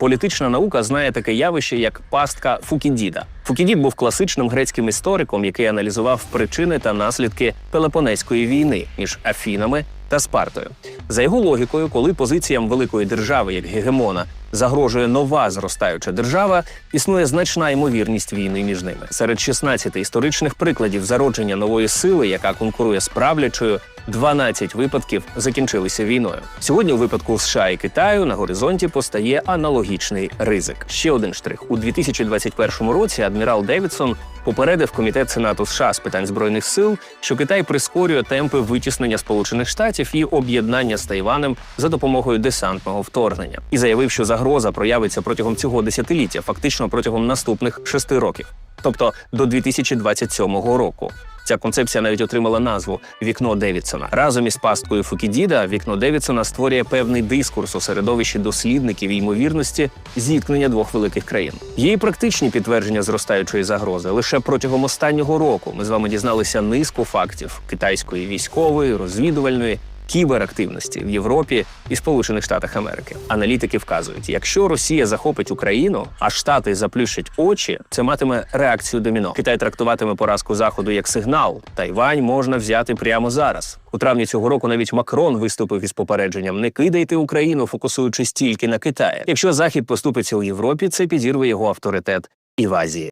Політична наука знає таке явище як пастка Фукідіда. Фукідід був класичним грецьким істориком, який аналізував причини та наслідки Пелопонезької війни між Афінами та Спартою. За його логікою, коли позиціям великої держави як гегемона загрожує нова зростаюча держава, існує значна ймовірність війни між ними. Серед 16 історичних прикладів зародження нової сили, яка конкурує з правлячою, 12 випадків закінчилися війною. Сьогодні, у випадку США і Китаю, на горизонті постає аналогічний ризик. Ще один штрих у 2021 році. Адмірал Девідсон попередив комітет Сенату США з питань збройних сил, що Китай прискорює темпи витіснення Сполучених Штатів і об'єднання з Тайванем за допомогою десантного вторгнення, і заявив, що загроза проявиться протягом цього десятиліття, фактично протягом наступних шести років, тобто до 2027 року. Ця концепція навіть отримала назву Вікно Девідсона. Разом із пасткою Фукідіда вікно Девідсона створює певний дискурс у середовищі дослідників і ймовірності зіткнення двох великих країн. І практичні підтвердження зростаючої загрози. Лише протягом останнього року ми з вами дізналися низку фактів китайської військової, розвідувальної. Кіберактивності в Європі і Сполучених Штатах Америки аналітики вказують, якщо Росія захопить Україну, а Штати заплющать очі, це матиме реакцію доміно. Китай трактуватиме поразку заходу як сигнал. Тайвань можна взяти прямо зараз. У травні цього року навіть Макрон виступив із попередженням: не кидайте Україну, фокусуючись тільки на Китаї. Якщо Захід поступиться у Європі, це підірве його авторитет і в Азії.